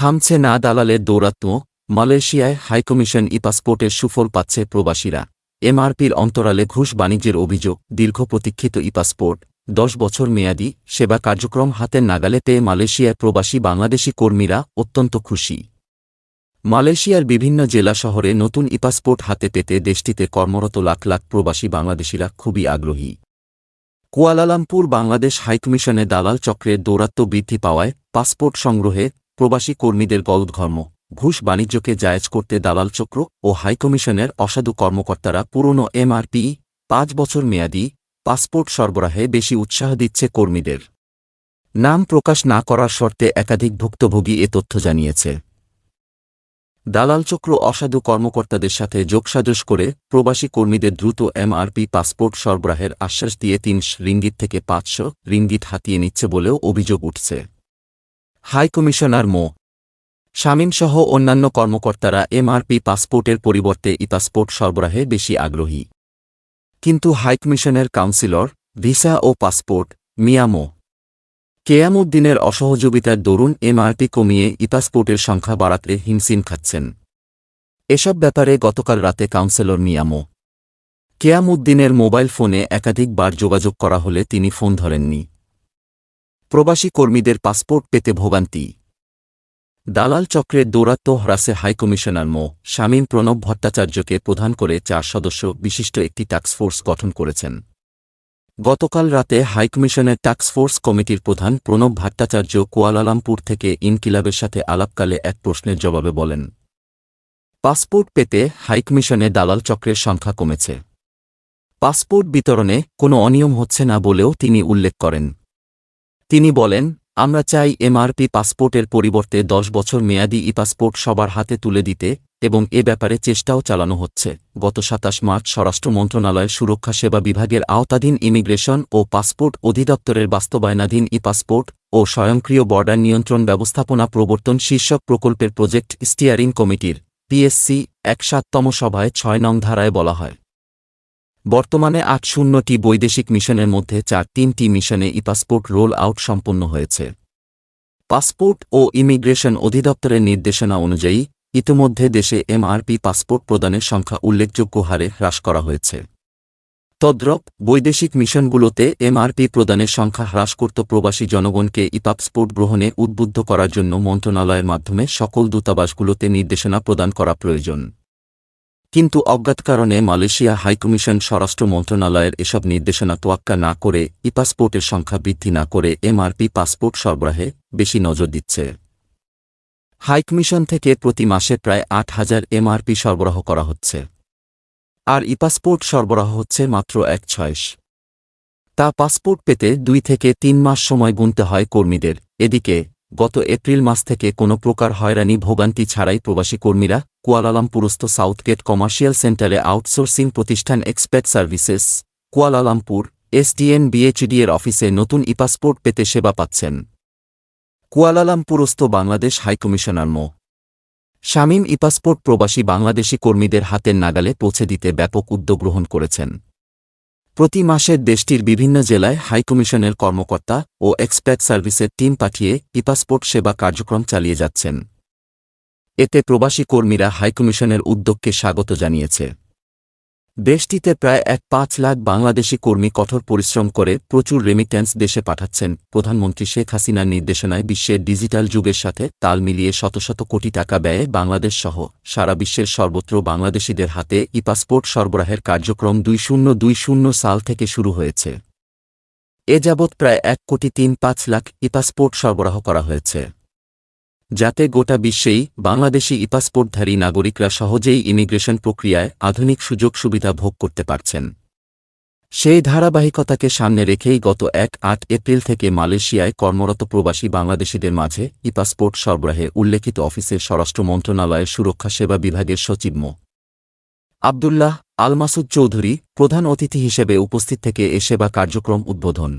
থামছে না দালালের দৌরাত্ম, মালয়েশিয়ায় হাইকমিশন ই পাসপোর্টের সুফল পাচ্ছে প্রবাসীরা। এমআরপির অন্তরালে ঘুষ বাণিজ্যের অভিযোগ, দীর্ঘ প্রতীক্ষিত ই পাসপোর্ট দশ বছর মেয়াদি সেবা কার্যক্রম হাতের নাগালে পেয়ে মালয়েশিয়ায় প্রবাসী বাংলাদেশি কর্মীরা অত্যন্ত খুশি। মালয়েশিয়ার বিভিন্ন জেলা শহরে নতুন ই পাসপোর্ট হাতে পেতে দেশটিতে কর্মরত লাখ লাখ প্রবাসী বাংলাদেশিরা খুবই আগ্রহী। কুয়ালালামপুর বাংলাদেশ হাইকমিশনে দালাল চক্রের দৌরাত্ম বৃদ্ধি পাওয়ায় পাসপোর্ট সংগ্রহে প্রবাসী কর্মীদের গলদঘর্ম, ঘুষ বাণিজ্যকে জায়েজ করতে দালাল চক্র ও হাইকমিশনের অসাধু কর্মকর্তারা পুরনো এমআরপি, পাঁচ বছর মেয়াদি, পাসপোর্ট সরবরাহে বেশি উৎসাহ দিচ্ছে কর্মীদের। নাম প্রকাশ না করার শর্তে একাধিক ভুক্তভোগী এ তথ্য জানিয়েছে। দালাল চক্র অসাধু কর্মকর্তাদের সাথে যোগসাজশ করে প্রবাসী কর্মীদের দ্রুত এমআরপি পাসপোর্ট সরবরাহের আশ্বাস দিয়ে তিনশ রিঙ্গিত থেকে পাঁচশো রিঙ্গিত হাতিয়ে নিচ্ছে বলেও অভিযোগ উঠছে। হাই কমিশনার মো. শামীমসহ অন্যান্য কর্মকর্তারা এমআরপি পাসপোর্টের পরিবর্তে ই পাসপোর্ট সরবরাহে বেশি আগ্রহী। কিন্তু হাইকমিশনের কাউন্সিলর, ভিসা ও পাসপোর্ট মিয়ামো কেয়ামুদ্দিনের অসহযোগিতার দরুন এমআরপি কমিয়ে ই পাসপোর্টের সংখ্যা বাড়াতে হিমসিম খাচ্ছেন। এসব ব্যাপারে গতকাল রাতে কাউন্সিলর মিয়ামো কেয়ামুদ্দিনের মোবাইল ফোনে একাধিকবার যোগাযোগ করা হলে তিনি ফোন ধরেননি। প্রবাসী কর্মীদের পাসপোর্ট পেতে ভোগান্তি। দালাল চক্রের দৌরাত্ম হ্রাসে হাইকমিশনার মো. শামীম প্রণব ভট্টাচার্যকে প্রধান করে চার সদস্য বিশিষ্ট একটি টাস্কফোর্স গঠন করেছেন। গতকাল রাতে হাইকমিশনের টাস্কফোর্স কমিটির প্রধান প্রণব ভট্টাচার্য কুয়ালালামপুর থেকে ইনকিলাবের সাথে আলাপকালে এক প্রশ্নের জবাবে বলেন, পাসপোর্ট পেতে হাইকমিশনে দালাল চক্রের সংখ্যা কমেছে। পাসপোর্ট বিতরণে কোনো অনিয়ম হচ্ছে না বলেও তিনি উল্লেখ করেন। তিনি বলেন, আমরা চাই এমআরপি পাসপোর্টের পরিবর্তে দশ বছর মেয়াদি ই পাসপোর্ট সবার হাতে তুলে দিতে এবং এ ব্যাপারে চেষ্টাও চালানো হচ্ছে। গত সাতাশ মার্চ স্বরাষ্ট্র মন্ত্রণালয়ের সুরক্ষা সেবা বিভাগের আওতাধীন ইমিগ্রেশন ও পাসপোর্ট অধিদপ্তরের বাস্তবায়নাধীন ই পাসপোর্ট ও স্বয়ংক্রিয় বর্ডার নিয়ন্ত্রণ ব্যবস্থাপনা প্রবর্তন শীর্ষক প্রকল্পের প্রজেক্ট স্টিয়ারিং কমিটির, পিএসসি, এক সাততম সভায় ছয় নং ধারায় বলা হয়। বর্তমানে আট শূন্যটি বৈদেশিক মিশনের মধ্যে চার তিনটি মিশনে ই পাসপোর্ট রোল আউট সম্পন্ন হয়েছে। পাসপোর্ট ও ইমিগ্রেশন অধিদপ্তরের নির্দেশনা অনুযায়ী, ইতিমধ্যে দেশে এমআরপি পাসপোর্ট প্রদানের সংখ্যা উল্লেখযোগ্য হারে হ্রাস করা হয়েছে। তদ্রপ, বৈদেশিক মিশনগুলোতে এমআরপি প্রদানের সংখ্যা হ্রাস করত প্রবাসী জনগণকে ই পাসপোর্ট গ্রহণে উদ্বুদ্ধ করার জন্য মন্ত্রণালয়ের মাধ্যমে সকল দূতাবাসগুলোতে নির্দেশনা প্রদান করা প্রয়োজন। কিন্তু অজ্ঞাত কারণে মালয়েশিয়া হাইকমিশন স্বরাষ্ট্র মন্ত্রণালয়ের এসব নির্দেশনা তোয়াক্কা না করে ই পাসপোর্টের সংখ্যা বৃদ্ধি না করে এমআরপি পাসপোর্ট সরবরাহে বেশি নজর দিচ্ছে। হাইকমিশন থেকে প্রতি মাসে প্রায় আট হাজার এমআরপি সরবরাহ করা হচ্ছে। আর ই পাসপোর্ট সরবরাহ হচ্ছে মাত্র এক ছয়শো। তা পাসপোর্ট পেতে দুই থেকে তিন মাস সময় গুনতে হয় কর্মীদের। এদিকে, গত এপ্রিল মাস থেকে কোনো প্রকার হয়রানি ভোগান্তি ছাড়াই প্রবাসী কর্মীরা কুয়ালালামপুরস্থ সাউথগেট কমার্শিয়াল সেন্টারে আউটসোর্সিং প্রতিষ্ঠান Expat services, Kuala Lumpur SDN BHD এর অফিসে নতুন ই পাসপোর্ট পেতে সেবা পাচ্ছেন। কুয়ালালামপুরস্থ বাংলাদেশ হাইকমিশনার মো. শামীম ই পাসপোর্ট প্রবাসী বাংলাদেশি কর্মীদের হাতের নাগালে পৌঁছে দিতে ব্যাপক উদ্যোগ গ্রহণ করেছেন। প্রতি মাসে দেশটির বিভিন্ন জেলায় হাইকমিশনের কর্মকর্তা ও এক্সপ্যাট সার্ভিসের টিম পাঠিয়ে ই পাসপোর্ট সেবা কার্যক্রম চালিয়ে যাচ্ছেন। এতে প্রবাসী কর্মীরা হাইকমিশনের উদ্যোগকে স্বাগত জানিয়েছে। দেশটিতে প্রায় এক পাঁচ লাখ বাংলাদেশি কর্মী কঠোর পরিশ্রম করে প্রচুর রেমিট্যান্স দেশে পাঠাচ্ছেন, প্রধানমন্ত্রী শেখ হাসিনার নির্দেশনায় বিশ্বের ডিজিটাল যুগের সাথে তাল মিলিয়ে শত শত কোটি টাকা ব্যয়ে বাংলাদেশ সহ সারা বিশ্বের সর্বত্র বাংলাদেশিদের হাতে ই পাসপোর্ট সরবরাহের কার্যক্রম দুই শূন্য দুই শূন্য সাল থেকে শুরু হয়েছে। এ যাবৎ প্রায় এক কোটি তিন পাঁচ লাখ ই পাসপোর্ট সরবরাহ করা হয়েছে। যাতে গোটা বিশ্বেই বাংলাদেশি ই পাসপোর্টধারী নাগরিকরা সহজেই ইমিগ্রেশন প্রক্রিয়ায় আধুনিক সুযোগ সুবিধা ভোগ করতে পারছেন। সেই ধারাবাহিকতাকে সামনে রেখেই গত এক আট এপ্রিল থেকে মালয়েশিয়ায় কর্মরত প্রবাসী বাংলাদেশিদের মাঝে ই পাসপোর্ট সরবরাহে উল্লেখিত অফিসের স্বরাষ্ট্র মন্ত্রণালয়ের সুরক্ষা সেবা বিভাগের সচিব মো. আবদুল্লাহ আলমাসুদ চৌধুরী প্রধান অতিথি হিসেবে উপস্থিত থেকে এ সেবা কার্যক্রম উদ্বোধন।